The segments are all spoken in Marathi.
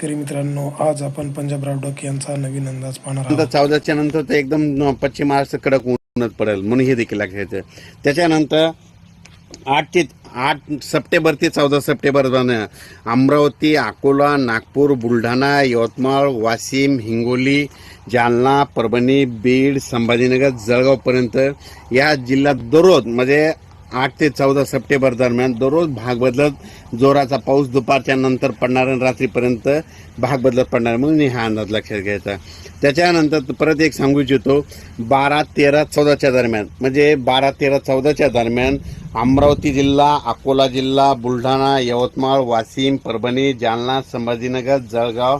शेतकरी मित्रांनो आज आपण पंजाब रावडक यांचा नवीन अंदाज पाहणार नंतर आहोत. चौदाच्या नंतर तर एकदम न- पश्चिम महाराष्ट्र कडक ऊनच पडेल म्हणून हे देखील लक्षात त्याच्यानंतर आठ ते आठ सप्टेंबर ते चौदा सप्टेंबर दरम्यान अमरावती अकोला नागपूर बुलढाणा यवतमाळ वाशिम हिंगोली जालना परभणी बीड संभाजीनगर जळगावपर्यंत या जिल्ह्यात दररोज म्हणजे आठ ते चौदा सप्टेंबर दरम्यान दररोज भाग बदलत जोराचा पाऊस दुपारच्या नंतर पडणार आणि रात्रीपर्यंत भाग बदलत पडणार. म्हणून हा अंदाज लक्षात घ्यायचा. त्याच्यानंतर परत एक सांगू इच्छितो बारा तेरा चौदाच्या दरम्यान. म्हणजे बारा तेरा चौदाच्या दरम्यान अमरावती जिल्हा अकोला जिल्हा बुलढाणा यवतमाळ वाशिम परभणी जालना संभाजीनगर जळगाव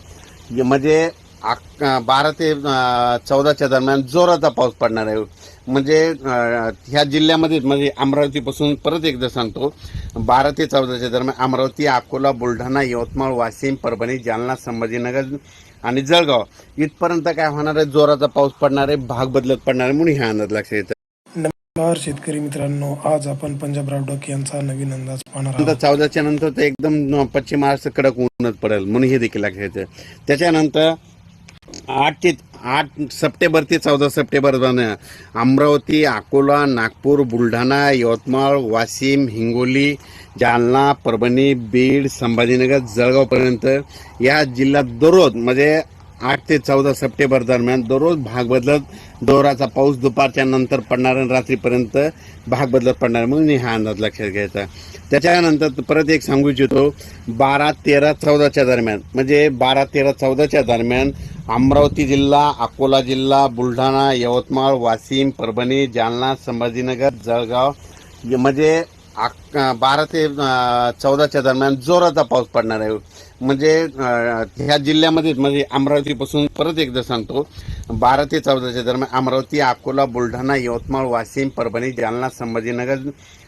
म्हणजे अक- बारा ते चौदाच्या दरम्यान जोराचा पाऊस पडणार आहे. म्हणजे ह्या जिल्ह्यामध्ये म्हणजे अमरावतीपासून परत एकदा सांगतो बारा ते चौदाच्या दरम्यान अमरावती अकोला बुलढाणा यवतमाळ वाशिम परभणी जालना संभाजीनगर आणि जळगाव. इथपर्यंत काय होणार आहे? जोराचा पाऊस पडणार आहे भाग बदलत पडणार आहे म्हणून ह्या अंदाज लक्षात येतं नमस्कार शेतकरी मित्रांनो आज आपण पंजाब रावडक यांचा नवीन अंदाज पाहणार चौदाच्या नंतर तर एकदम पश्चिम महाराष्ट्र कडक ऊनच पडेल म्हणून हे देखील लक्षात घ्यायचं त्याच्यानंतर आठ ते आठ सप्टेंबर ते चौदा सप्टेंबर अमरावती अकोला नागपूर बुलढाणा यवतमाळ वाशिम हिंगोली जालना परभणी बीड संभाजीनगर जळगावपर्यंत या जिल्ह्यात दररोज म्हणजे आठ ते चौदा सप्टेंबर दरम्यान दररोज भाग बदलत दोराचा पाऊस दुपारच्या नंतर पडणार आणि रात्रीपर्यंत भाग बदलत पडणार म्हणून हा अंदाज लक्षात घ्यायचा. त्याच्यानंतर परत एक सांगू इच्छितो बारा तेरा चौदाच्या दरम्यान म्हणजे बारा तेरा चौदाच्या दरम्यान अमरावती जिल्हा अकोला जिल्हा बुलढाणा यवतमाळ वाशिम परभणी जालना संभाजीनगर जळगाव. म्हणजे अक- बारा ते चौदाच्या दरम्यान जोराचा पाऊस पडणार आहे. म्हणजे ह्या जिल्ह्यामध्ये म्हणजे अमरावतीपासून परत एकदा सांगतो बारा ते चौदाच्या दरम्यान अमरावती अकोला बुलढाणा यवतमाळ वाशिम परभणी जालना संभाजीनगर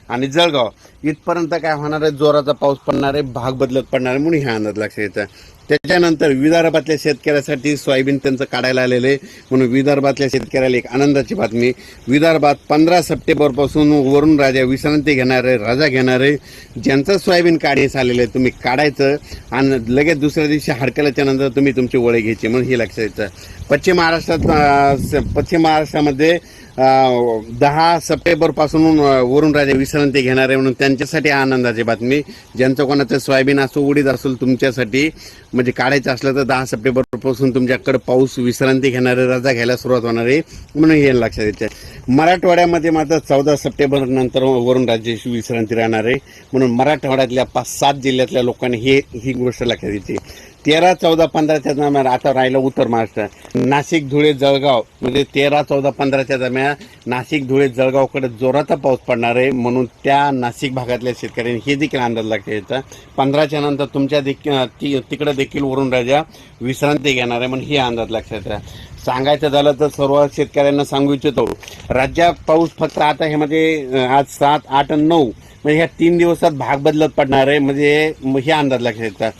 आणि जळगाव. इथपर्यंत काय होणार आहे? जोराचा पाऊस पडणार आहे भाग बदलत पडणार आहे म्हणून ह्या अंदाज लक्षात येतं त्याच्यानंतर विदर्भातल्या शेतकऱ्यासाठी सोयाबीन त्यांचं काढायला आलेलं आहे. म्हणून विदर्भातल्या शेतकऱ्याला एक आनंदाची बातमी. विदर्भात पंधरा सप्टेंबरपासून वरून राजा विश्रांती घेणारे रजा घेणारे ज्यांचं सोयाबीन काढायचं आलेलं आहे तुम्ही काढायचं. आणि लगेच दुसऱ्या दिवशी हडकल्याच्या नंतर तुम्ही तुमची वळे घ्यायची म्हणून हे लक्षात येतं. पश्चिम महाराष्ट्रात स- पश्चिम महाराष्ट्रामध्ये दहा सप्टेंबरपासून वरून राजा विश्रांती घेणार आहे म्हणून त्यांच्यासाठी आनंदाची बातमी. ज्यांचं कोणाचं सोयाबीन असो उडीद असेल तुमच्यासाठी म्हणजे काढायचं असलं तर दहा सप्टेंबरपासून तुमच्याकडे पाऊस विश्रांती घेणारे रजा घ्यायला सुरुवात होणार आहे म्हणून हे लक्षात येतं मराठवाड्यामध्ये मात्र चौदा सप्टेंबर नंतर वरून राज्याची विश्रांती राहणार आहे म्हणून मराठवाड्यातल्या पाच सात जिल्ह्यातल्या लोकांनी हे ही गोष्ट लक्षात येते. तेरा चौदा पंधराच्या दरम्यान आता राहिलं उत्तर महाराष्ट्र. नाशिक धुळे जळगाव. म्हणजे तेरा चौदा पंधराच्या दरम्यान नाशिक धुळे जळगावकडे जोराचा पाऊस पडणार आहे म्हणून त्या नाशिक भागातल्या शेतकऱ्यांनी हे देखील अंदाज लक्षात पंधराच्या नंतर तुमच्या देखील तिकडे देखील वरून राजा विश्रांती घेणार आहे म्हणून हे अंदाज लक्षात येतं सांगायचं झालं तर सर्व शेतकऱ्यांना सांगू इच्छितो. राज्यात पाऊस फक्त आता हे म्हणजे आज सात आठ आणि नऊ म्हणजे ह्या तीन दिवसात भाग बदलत पडणार आहे. म्हणजे हे अंदाज लक्षात येतात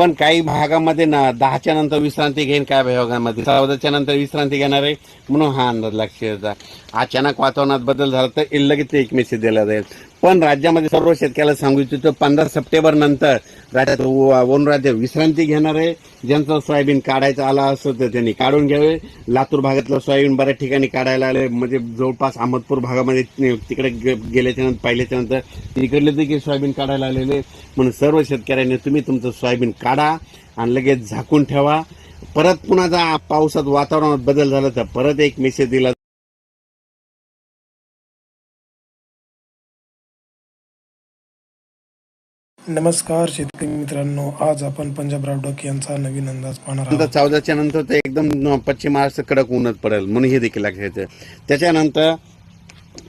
पण काही भागामध्ये ना दहाच्या नंतर विश्रांती घेईन काय भागामध्ये. चौदाच्या नंतर विश्रांती घेणार आहे म्हणून हा अंदाज लक्षात येतात अचानक वातावरणात बदल झाला तर लगेच एक मेसेज दिला जाईल. पण राज्यामध्ये सर्व शेतकऱ्याला सांगू इच्छितो पंधरा सप्टेंबर नंतर राज्यात व- राज्य विश्रांती घेणार आहे. ज्यांचं सोयाबीन काढायचं आला असं तर त्यांनी काढून घ्यावे. लातूर भागातलं सोयाबीन बऱ्याच ठिकाणी काढायला आले म्हणजे जवळपास अहमदपूर भागामध्ये तिकडे गे- गेल्याच्यानंतर पाहिल्याच्या नंतर तिकडले देखील सोयाबीन काढायला आलेले म्हणून सर्व शेतकऱ्यांनी तुम्ही तुमचं सोयाबीन काढा आणि लगेच झाकून ठेवा. परत पुन्हा जा पावसात वातावरणात बदल झाला तर परत एक मेसेज दिला नमस्कार शेतकरी मित्रांनो आज आपण पंजाब रावडक यांचा नवीन अंदाज पाहणार नंतर आहोत. चौदाच्या नंतर तर एकदम न- पश्चिम महाराष्ट्र कडक ऊनच पडेल म्हणून हे देखील लक्षात त्याच्यानंतर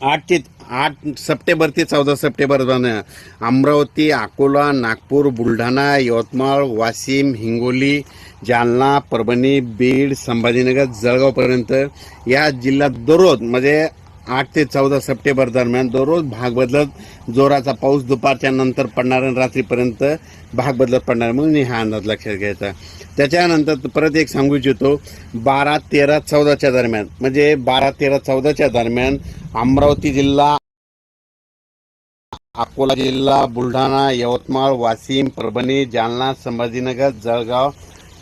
आठ ते आठ सप्टेंबर ते चौदा सप्टेंबर दरम्यान अमरावती अकोला नागपूर बुलढाणा यवतमाळ वाशिम हिंगोली जालना परभणी बीड संभाजीनगर जळगावपर्यंत या जिल्ह्यात दररोज म्हणजे आठ ते चौदा सप्टेंबर दरम्यान दररोज भाग बदलत जोराचा पाऊस दुपारच्या नंतर पडणार आणि रात्रीपर्यंत भाग बदलत पडणार. म्हणून हा अंदाज लक्षात घ्यायचा. त्याच्यानंतर परत एक सांगू इच्छितो बारा तेरा चौदाच्या दरम्यान. म्हणजे बारा तेरा चौदाच्या दरम्यान अमरावती जिल्हा अकोला जिल्हा बुलढाणा यवतमाळ वाशिम परभणी जालना संभाजीनगर जळगाव.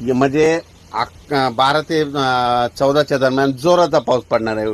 म्हणजे अक- बारा ते चौदाच्या दरम्यान जोराचा पाऊस पडणार आहे.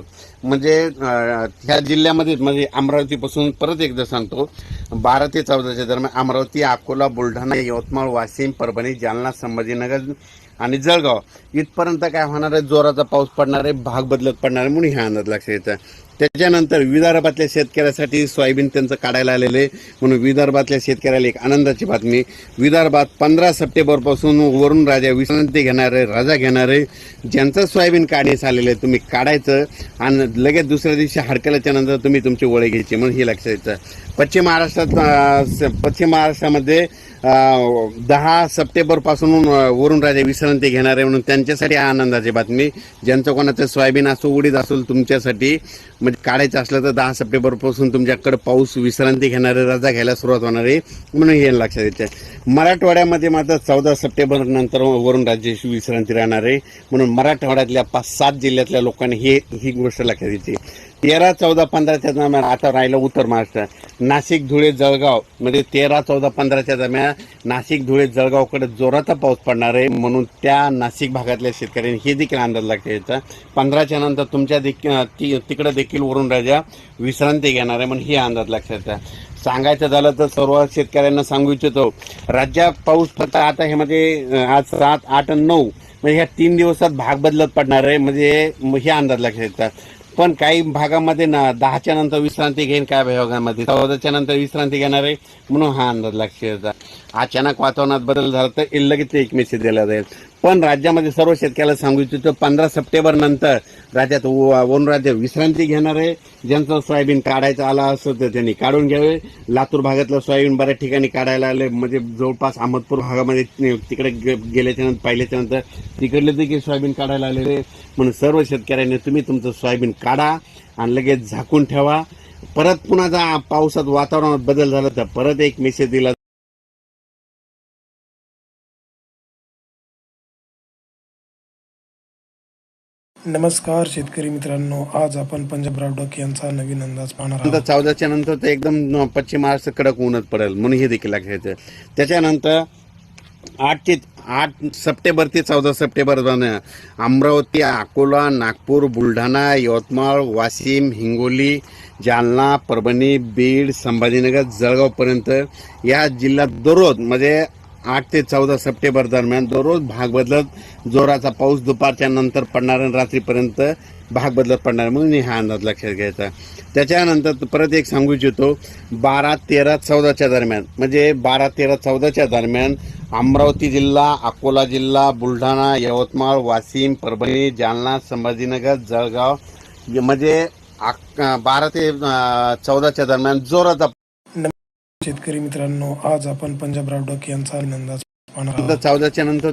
म्हणजे ह्या जिल्ह्यामध्ये म्हणजे अमरावतीपासून परत एकदा सांगतो बारा ते चौदाच्या दरम्यान अमरावती अकोला बुलढाणा यवतमाळ वाशिम परभणी जालना संभाजीनगर आणि जळगाव. इथपर्यंत काय होणार आहे? जोराचा पाऊस पडणार आहे भाग बदलत पडणार आहे म्हणून ह्या अंदाज लक्षात येतं त्याच्यानंतर विदर्भातल्या शेतकऱ्यासाठी सोयाबीन त्यांचं काढायला आलेलं आहे. म्हणून विदर्भातल्या शेतकऱ्याला एक आनंदाची बातमी. विदर्भात पंधरा सप्टेंबरपासून वरून राजा विश्रांती घेणारे रजा घेणारे ज्यांचं सोयाबीन काढण्यास आलेलं आहे तुम्ही काढायचं आणि लगेच दुसऱ्या दिवशी हडकल्याच्या नंतर तुम्ही तुमची ओळख घ्यायची म्हणून हे लक्षात येतं. पश्चिम महाराष्ट्रात स- पश्चिम महाराष्ट्रामध्ये दहा सप्टेंबरपासून वरून राजा विश्रांती घेणार आहे म्हणून त्यांच्यासाठी हा आनंदाची बातमी. ज्यांचं कोणाचं सोयाबीन असो उडीद असेल तुमच्यासाठी म्हणजे काढायचं असलं तर दहा सप्टेंबरपासून तुमच्याकडे पाऊस विश्रांती घेणारे रजा घ्यायला सुरुवात होणार आहे म्हणून हे लक्षात येतं. मराठवाड्यामध्ये मात्र चौदा सप्टेंबर नंतर वरून राज्याची विश्रांती राहणार आहे म्हणून मराठवाड्यातल्या पाच सात जिल्ह्यातल्या लोकांनी हे ही गोष्ट लक्षात येते. तेरा चौदा पंधराच्या दरम्यान आता राहिलं उत्तर महाराष्ट्र. नाशिक धुळे जळगाव. म्हणजे तेरा चौदा पंधराच्या दरम्यान नाशिक धुळे जळगावकडे जोराचा पाऊस पडणार आहे म्हणून त्या नाशिक भागातल्या शेतकऱ्यांनी हे देखील अंदाज लागता येतं पंधराच्या नंतर तुमच्या देखील ती तिकडे देखील वरून राजा विश्रांती घेणार आहे म्हणून हे अंदाज लक्षात येतं सांगायचं झालं तर सर्व शेतकऱ्यांना सांगू इच्छितो राज्यात पाऊस फक्त आता हे म्हणजे आज सात आठ आणि नऊ म्हणजे ह्या तीन दिवसात भाग बदलत पडणार आहे. म्हणजे हे अंदाज लक्षात येतात पण काही भागामध्ये ना दहाच्या नंतर विश्रांती घेईन काय भागामध्ये. चौदाच्या नंतर विश्रांती घेणार आहे म्हणून हा अंदाज लक्षात अचानक वातावरणात बदल झाला तर लगेच एक मेसेज दिला जाईल. पण राज्यामध्ये सर्व शेतकऱ्याला सांगू इच्छितो पंधरा सप्टेंबर नंतर राज्यात व- राज्य विश्रांती घेणार आहे. ज्यांचं सोयाबीन काढायचं आला असं तर त्यांनी काढून घ्यावे. लातूर भागातलं सोयाबीन बऱ्याच ठिकाणी काढायला आले म्हणजे जवळपास अहमदपूर भागामध्ये तिकडे गे- गेल्याच्यानंतर पाहिल्याच्या नंतर तिकडले देखील सोयाबीन काढायला आलेले म्हणून सर्व शेतकऱ्यांनी तुम्ही तुमचं सोयाबीन काढा आणि लगेच झाकून ठेवा. परत पुन्हा जा पावसात वातावरणात बदल झाला तर परत एक मेसेज दिला नमस्कार शेतकरी मित्रांनो आज आपण पंजाब डॉक यांचा नवीन अंदाज पाहणार नंतर चौदाच्या नंतर तर एकदम पश्चिम महाराष्ट्र कडक ऊनच पडेल म्हणून हे देखील लक्षात त्याच्यानंतर आठ ते आठ सप्टेंबर ते चौदा सप्टेंबर अमरावती अकोला नागपूर बुलढाणा यवतमाळ वाशिम हिंगोली जालना परभणी बीड संभाजीनगर जळगावपर्यंत या जिल्ह्यात दररोज म्हणजे आठ ते चौदा सप्टेंबर दरम्यान दररोज भाग बदलत जोराचा पाऊस दुपारच्या नंतर पडणार आणि रात्रीपर्यंत भाग बदलत पडणार. म्हणून हा अंदाज लक्षात घ्यायचा. त्याच्यानंतर परत एक सांगू इच्छितो बारा तेरा चौदाच्या दरम्यान. म्हणजे बारा तेरा चौदाच्या दरम्यान अमरावती जिल्हा अकोला जिल्हा बुलढाणा यवतमाळ वाशिम परभणी जालना संभाजीनगर जळगाव म्हणजे बारा ते चौदाच्या दरम्यान जोराचा शेतकरी मित्रांनो आज आपण पंजाबराव रावडक यांचा अंदाज पाहणार आहोत चौदाच्या नंतर